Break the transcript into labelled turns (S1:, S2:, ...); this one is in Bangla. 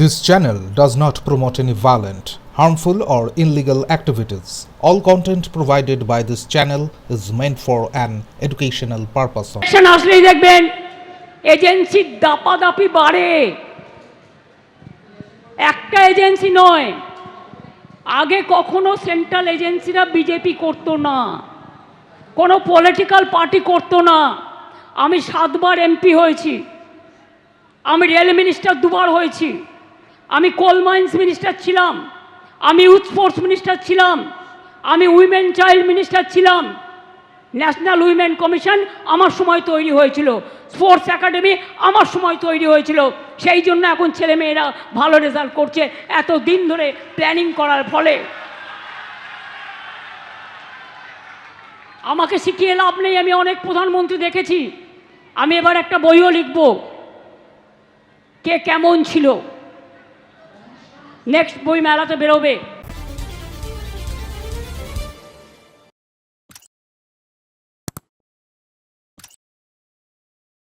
S1: This channel does not promote any violent, harmful, or illegal activities. All content provided by this channel is meant for an educational purpose.
S2: Election আসলেই দেখবেন এজেন্সির দাপাদাপি বাড়ে একটা এজেন্সি নয় আগে কখনো সেন্ট্রাল এজেন্সিরা বিজেপি করতো না কোনো পলিটিক্যাল পার্টি করতো না আমি সাতবার এমপি হয়েছি আমি রেল মিনিস্টার দুবার হয়েছি আমি কোল মাইন্স মিনিস্টার ছিলাম, আমি ইউথ স্পোর্টস মিনিস্টার ছিলাম, আমি উইমেন চাইল্ড মিনিস্টার ছিলাম। ন্যাশনাল উইমেন কমিশন আমার সময় তৈরি হয়েছিল স্পোর্টস একাডেমি আমার সময় তৈরি হয়েছিল। সেই জন্য এখন ছেলেমেয়েরা ভালো রেজাল্ট করছে এত দিন ধরে প্ল্যানিং করার ফলে। আমাকে শিখিয়ে লাভ নেই, আমি অনেক প্রধানমন্ত্রী দেখেছি। আমি এবার একটা বইও লিখব, কে কেমন ছিল। নেক্সট বই মেলাতে বেরোবে।